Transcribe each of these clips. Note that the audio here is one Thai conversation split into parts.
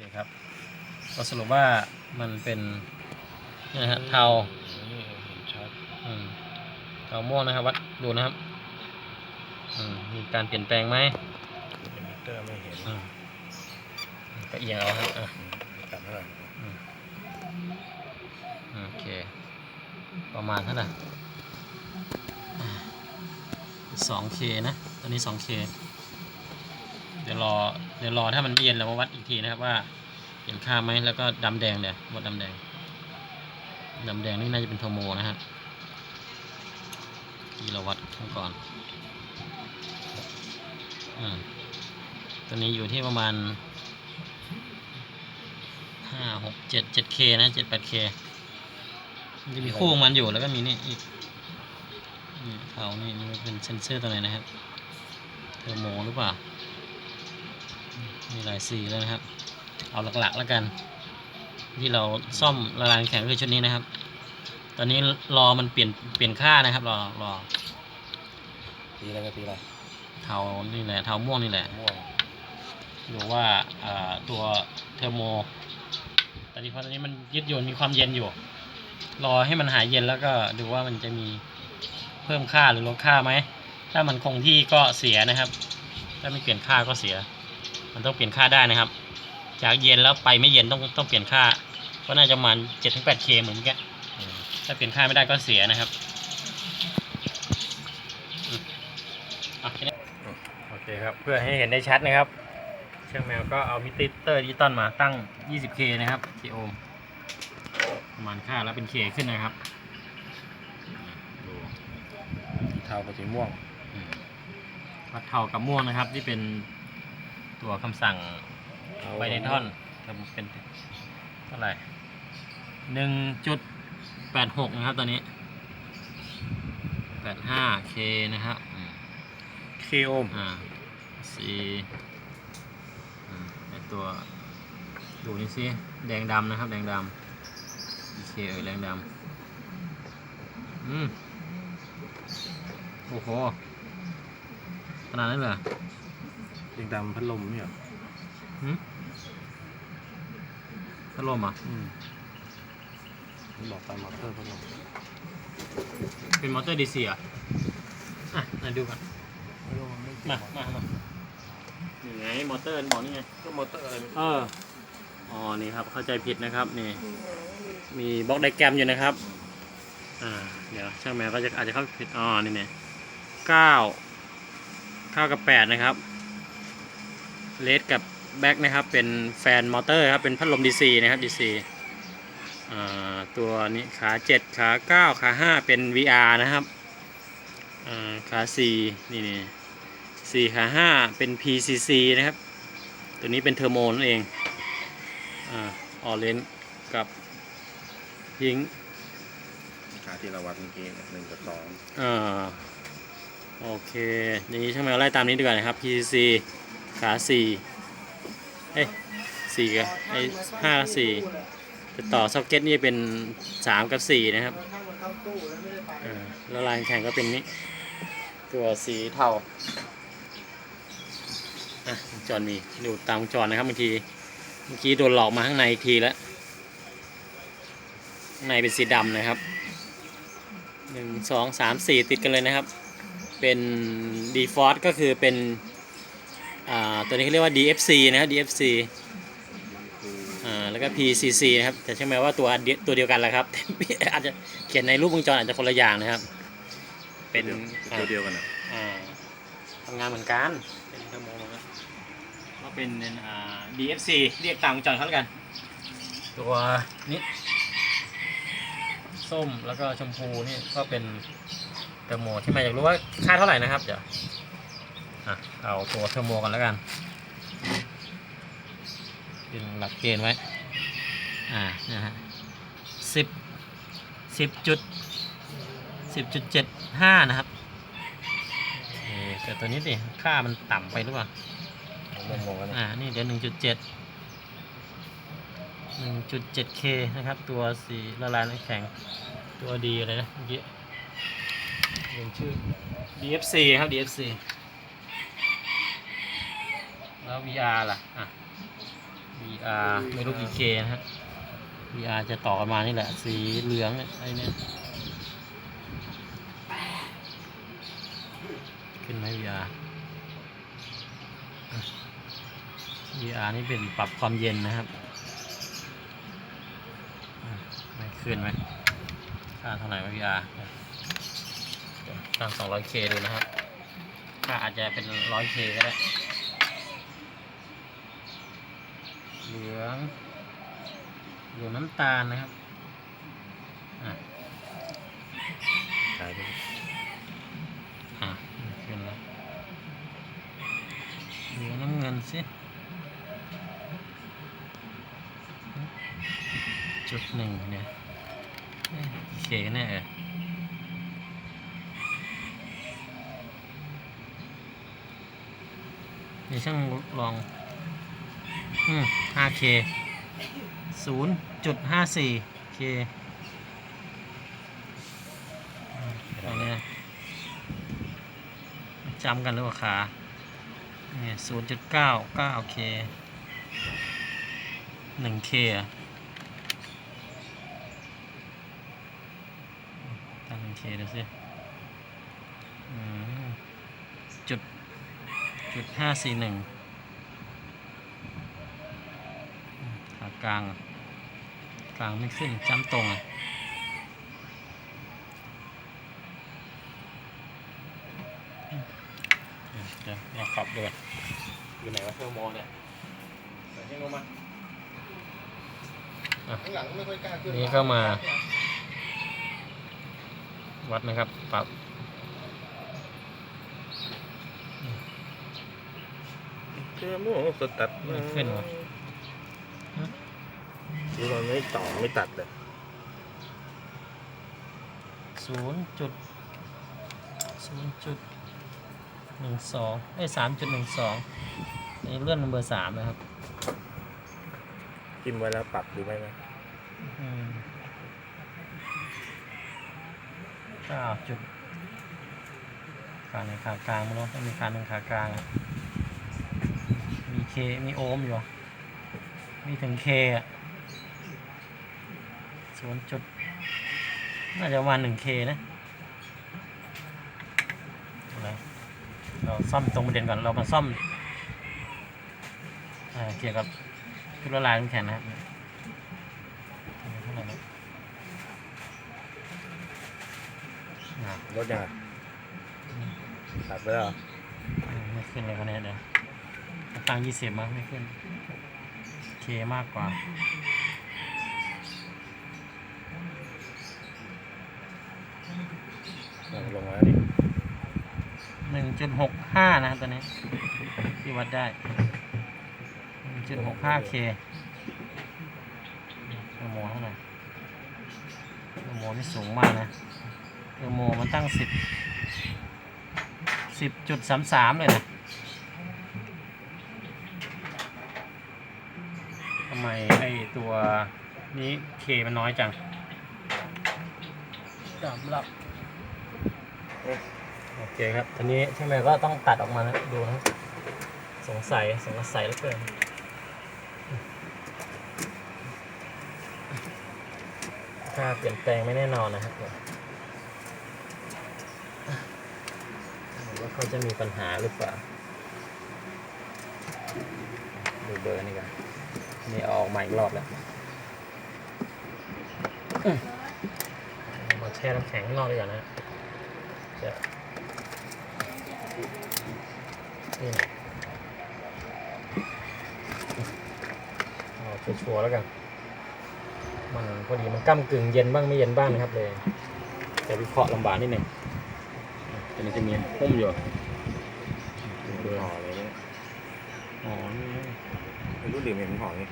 เคครับก็สรุปว่ามันเป็นนี่นะฮะเทานี่เห็นชัดอืมเทาม่วงนะครับวัดดูนะครับอืมมีการเปลี่ยนแปลงไหมมิเตอร์ไม่เห็นอืมก็เอียงเอาครับอะกลับเท่าไหร่อืมโอเค ประมาณเท่าไหร่สองเคนะ ตอนนี้สองเคเดี๋ยวรอ เดี๋ยวรอถ้ามันไม่เย็นเรามาวัดอีกทีนะครับว่าเห็นค่าไหมแล้วก็ดำแดงเดี๋ยววัดดำแดงดำแดงนี่น่าจะเป็นโทโมนะฮะกิโลวัตต์ข้างก่อนอตัวนี้อยู่ที่ประมาณห้าหกเจ็ดเจ็ดเคนะเจ็ดแปดเคมันจะมีคู่ของมันอยู่แล้วก็มีนี่อีกเขานี่นี่มันเป็นเซนเซอร์ตัวไหนนะครับเทอร์โมหรือเปล่า มีหลายสีเลยนะครับ เอาหลักๆแล้วกัน ที่เราซ่อมละลายน้ำแข็งคือชุดนี้นะครับ ตอนนี้รอมันเปลี่ยนเปลี่ยนค่านะครับรอรอปีอะไรกับปีอะไรเทานี่แหละเทาม่วงนี่แหละม่วงดูว่าอ่าตัวเทอร์โมตอนนี้เพราะตอนนี้มันยืดหยุ่นมีความเย็นอยู่ รอให้มันหายเย็นแล้วก็ดูว่ามันจะมีเพิ่มค่าหรือลดค่าไหม ถ้ามันคงที่ก็เสียนะครับ ถ้าไม่เปลี่ยนค่าก็เสีย มันต้องเปลี่ยนค่าได้นะครับ จากเย็นแล้วไปไม่เย็นต้องต้องเปลี่ยนค่า ก็น่าจะประมาณเจ็ดถึงแปดเคเหมือนกันอืมถ้าเปลี่ยนค่าไม่ได้ก็เสียนะครับอืมอะแค่นี้โอเคครับ เพื่อให้เห็นได้ชัดนะครับช่างแมวก็เอามิเตอร์ดิจิตอลมาตั้ง 20K นะครับ k โอห์มประมาณค่าแล้วเป็น K ขึ้นนะครับดูสีเทากับสีม่วงอืมวัดเทากับม่วงนะครับที่เป็น ตัวคำสั่งไบเนทอนเป็นเท่าไหร่หนึ่งจุดแปดหกนะครับตอนนี้แปดห้าเคนะครับอืมเคโอมอ่าสี่อ่าไอตัวดูนี่สิแดงดำนะครับ แดงดำเคเอ่ยแดงดำอืมโอ้โหขนาดนั้นเหรอ สีดำพัดลมเนี่ยเหรอหืมพัดลมอะอืมมันบอกไปมอเตอร์พัดลมเป็นมอเตอร์ดีซีอะอะมาดูกันพัดลมมันไม่ติดมามามานี่ไงมอเตอร์บอกนี่ไง ก็มอเตอร์อะไรไม่เออ อ๋อ นี่ครับ เข้าใจผิดนะครับ นี่ มีบล็อกไดแกรมอยู่นะครับ อ่า เดี๋ยวช่างแมวก็จะอาจจะเข้าผิด อ๋อ นี่เนี่ยเก้าเก้ากับแปดนะครับ เลดกับแบ็กนะครับ เป็นแฟนมอเตอร์ครับ เป็นพัดลม DC นะครับ DC อ่าตัวนี้ขาเจ็ดขาเก้าขาห้าเป็น VR นะครับอ่าขาสี่นี่นี่สี่ขาห้าเป็น PCC นะครับ ตัวนี้เป็นเทอร์โมนั่นเองอ่าออเรนกับพิงค์ขาที่เราวัดเมื่อกี้หนึ่งกับสองอ่าโอเค อย่างนี้ช่างแมวไล่ตามนี้ดีกว่านะครับ PCC ขาสี่เอ้ยสี่กับไอ้ห้ากับสี่จะต่อซ็อกเก็ตนี่เป็นสามกับสี่นะครับแล้วลายแข่งก็เป็นนี้ ตัวสีเทาอะวงจรมีดูตามจรนนะครับบางทีเมื่อกี้โดนหลอกมาข้างในอีกทีแล้วข้างในเป็นสีดำนะครับหนึ่งสองสามสี่ติดกันเลยนะครับ เป็น default ก็คือเป็น ตัวนี้เขาเรียกว่า DFC นะครับ DFC อ่าแล้วก็ PCC นะครับ แต่ใช่ไหมว่าตัวเดียวตัวเดียวกันแหละครับ อาจจะเขียนในรูปวงจรอาจจะคนละอย่างนะครับ เป็นตัวเดียวกันอะอ่าทำงานเหมือนกัน เป็นเทอร์โมนะก็เป็นอ่า DFC เรียกตามวงจรเขาแล้วกัน ตัวนี้ส้มแล้วก็ชมพูนี่ก็เป็นเทอร์โมที่มาอยากรู้ว่าค่าเท่าไหร่นะครับเดี๋ยวอะ เอาตัวเทอร์โมกันแล้วกันเป็นหลักเกณฑ์ไว้ อ่า นะฮะสิบสิบจุดสิบจุดเจ็ดห้านะครับเออแต่ตัวนี้ดิค่ามันต่ำไปหรือเปล่างงๆกันอ่า นี่เดี๋ยวหนึ่งจุดเจ็ดหนึ่งจุดเจ็ดเคนะครับ ตัวสีละลายน้ำแข็ง ตัวดีอะไรนะเมื่อกี้เรียนชื่อ DFC ครับ DFC แล้ว VR ล่ะอะ VR ไม่รู้กี่เคนะฮะ VR จะต่อกันมานี่แหละ สีเหลืองเนี่ยไอ้เนี่ยขึ้นไหม VR VR นี่เป็นปรับความเย็นนะครับไม่ขึ้นไหมค่าเท่าไหร่วะ VR ตั้ง 200K ดูนะครับค่าอาจจะเป็น 100K ก็ได้ เหลืองเหลืองน้ำตาลนะครับอะขายไปอะขึ้นแล้วเหลืองน้ำเงินสิจุดหนึ่งเนี่ยเอ๊ะเคแน่เออเดี๋ยวช่างลอง อืม 5K ศูนย์จุดห้าสี่เคตรงนี้จำกันหรือเปล่าขาเนี่ยศูนย์จุดเก้าเก้าเคหนึ่งเคอะตั้งหนึ่งเคดูสิจุดจุดห้าสี่หนึ่งขากลางอะกลางไม่ขึ้นจำตรงอะเดี๋ยวเราขับเดือดอยู่ไหนวะเทอร์โมเนี่ยใส่ให้ลงมาข้างหลังไม่ค่อยกล้าขึ้นนี่เข้ามา วัดนะครับปรับเจอหมูสตัดไม่ขึ้นวะ ดูมันไม่ต่อไม่ตัดเลยศูนย์จุดศูนย์จุดหนึ่งสองไอ้สามจุดหนึ่งสองนี่เลื่อนเบอร์สามนะครับจิ้มไว้แล้วปรับดูไหมไหมอืมเก้าจุดขาในขากลางมั้งเนาะต้องมีขาหนึ่งขากลางอะมีเคมีโอห์มอยู่ มีถึงเคอะ ศูนย์จุดน่าจะประมาณหนึ่งเคนะอะไรเราซ่อมตรงประเด็นก่อน เรามาซ่อมอ่าเกี่ยวกับชุดละลายน้ำแข็งนะครับเท่าไหร่นะอะรถยังไงตัดไปแล้วเหรออืมไม่ขึ้นเลยคะแนนเดี๋ยวตั้งยี่สิบมั้งไม่ขึ้น เคมากกว่า เอา ลงมาแล้วดิหนึ่งจุดหกห้านะครับตัวนี้ ที่วัดได้หนึ่งจุดหกห้าเคเทอร์โมเท่าไหร่เทอร์โมนี่สูงมากนะเทอร์โมมันตั้งสิบสิบจุดสามสามเลยนะทำไมไอตัวนี้เคมันน้อยจังสำหรับ โอเคครับทีนี้ใช่ไหมก็ต้องตัดออกมานะดูนะสงสัยสงสัยเหลือเกินค่าเปลี่ยนแปลงไม่แน่นอนนะครับว่าเขาจะมีปัญหาหรือเปล่าดูเบอร์นี่กันนี่ออกใหม่อีกรอบแล้วมมาแช่น้ำแข็งข้างนอกดีกว่านะ จะนี่นะเอาชัวร์ๆแล้วกัน มันพอดีมันก้ากึ่งเย็นบ้างไม่เย็นบ้างนะครับเลยจะวิเคราะห์ลำบากนิดหนึ่งแต่มันจะมีพุ่มอยู่ดูห่อเลยเนี่ยอ๋อนี่ไม่รู้ดื่มเห็นห่อนี่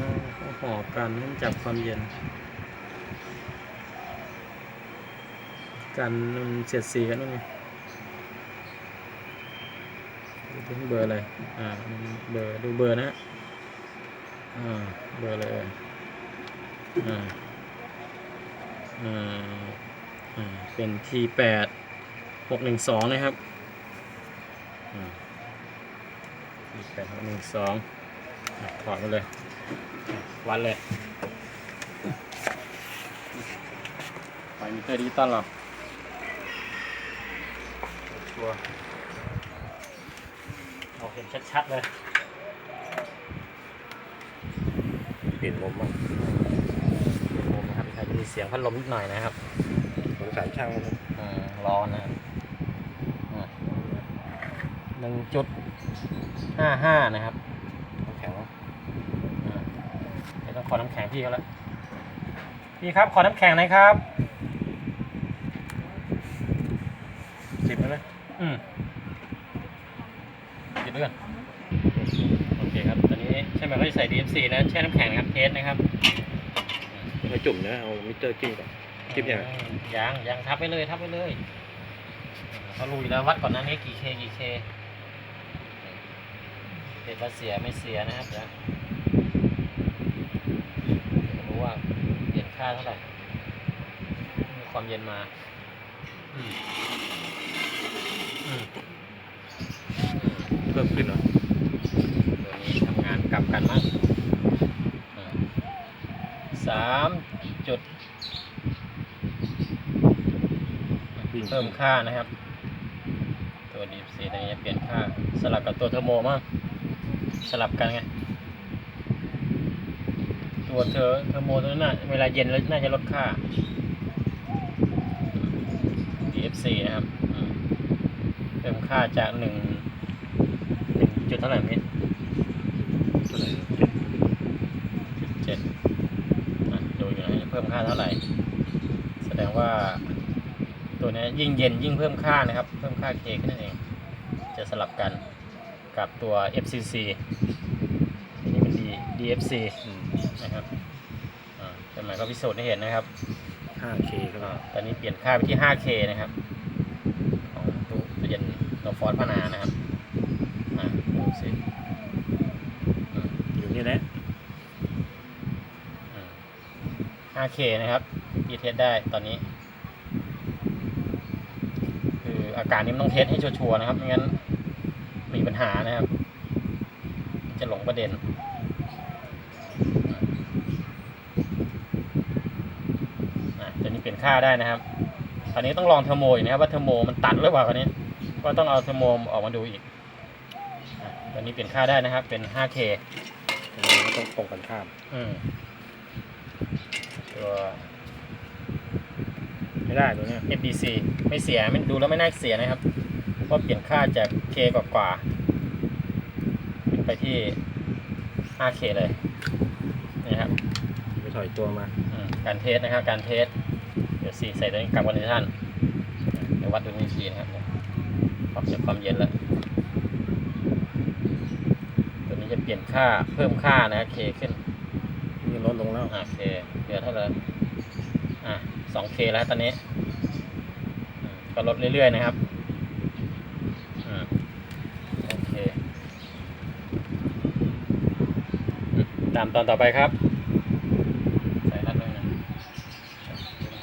อ่าเขาห่อกันให้มันจับความเย็น กันมันเสียดสีกันนู่นไงดูที่เบอร์อะไรอ่าเบอร์ดูเบอร์นะอ่าเบอร์เลยอ่าอ่าอ่าเป็น T แปดหกหนึ่งสองนะครับอ่า T แปดหกหนึ่งสองถอดมาเลยวัดเลยไฟมิเตอร์ดิจิตอลเหรอ ชัวร์เราเห็นชัดๆเลยเปลี่ยนลมบ้างผมนะครับอาจจะมีเสียงพัดลมนิดหน่อยนะครับสงสารช่างมันอืมร้อนนะครับหนึ่งจุดห้าห้านะครับน้ำแข็งอ่าเดี๋ยวต้องขอน้ำแข็งพี่เขาแล้วพี่ครับขอน้ำแข็งหน่อยครับสิบแล้วนะ อืมหยิบไปก่อนโอเคครับ ตอนนี้ใช่ไหมเขาจะใส่ DFC นะ แช่น้ำแข็งนะครับเทสนะครับไม่ค่อยจุ่มนะ เอามิเตอร์จิ้มก่อนจิ้มยังไงอืมยังยังทับไปเลย ทับไปเลยเขารู้อยู่แล้ววัดก่อนหน้านี้กี่เคกี่เคเสร็จว่าเสียไม่เสียนะครับเดี๋ยวเดี๋ยวรู้ว่าเปลี่ยนค่าเท่าไหร่ มีความเย็นมา อืมอืม เพิ่มขึ้นเหรอตัวนี้ทำงานกลับกันมั้งอ่าสามจุดวิ่งเพิ่มค่านะครับ ตัวดีซีตัวนี้จะเปลี่ยนค่า สลับกับตัวเทอร์โมมั้งสลับกันไงตัวเทอร์เทอร์โมตัวนั้นน่ะเวลาเย็นแล้วน่าจะลดค่า DFC นะครับอืมเพิ่มค่าจากหนึ่งหนึ่งจุดเท่าไหร่เมตรเท่าไหร่เจ็ดเจ็ดอะดูอยู่นะจะเพิ่มค่าเท่าไหร่ แสดงว่า ตัวนี้ยิ่งเย็นยิ่งเพิ่มค่านะครับ เพิ่มค่า K ขึ้นนั่นเอง จะสลับกันกับตัว FCC อันนี้เป็น D DFC อืมนะครับอ่าเป็นหมายก็พิสูจน์ให้เห็นนะครับห้าเคก็อ่าได้ตอนนี้เปลี่ยนค่าไปที่ 5K นะครับของตู้ตู้เย็นโนฟอร์พนานะครับอ่าดูสิอืมอยู่นี่แหละอืม 5K นะครับที่เทสได้ตอนนี้ คืออาการนี้มันต้องเทสให้ชัวร์ๆนะครับไม่งั้นมีปัญหานะครับ จะหลงประเด็นอะตัวนี้เปลี่ยนค่าได้นะครับ ตอนนี้ต้องลองเทอร์โมอยู่นะครับว่าเทอร์โมมันตัดหรือเปล่าคราวนี้ ก็ต้องเอาเทอร์โมออกมาดูอีกอะตัวนี้เปลี่ยนค่าได้นะครับ เป็น 5K อันนี้ก็ต้องตรงกันข้าม อืมตัวไม่ได้ตัวเนี้ย FDC ไม่เสียไม่ดูแล้วไม่น่าเสียนะครับ เพราะเปลี่ยนค่าจาก K กว่ากว่าๆขึ้นไปที่ 5K เลยนี่ครับไปถอยตัวมาอืมการเทสนะครับ การเทส เดี๋ยวสีใส่ตัวนี้กลับกันที่ท่านเดี๋ยววัดดูนี้อีกทีนะครับปรับ จากความเย็นแล้วตัวนี้จะเปลี่ยนค่าเพิ่มค่านะ K ขึ้นนี่ลดลงแล้วอ่าโอเคเหลือเท่าไหร่อะสองเคแล้วตอนนี้อืมก็ลดเรื่อยๆนะครับอืมโอเคอืมตามตอนต่อไปครับ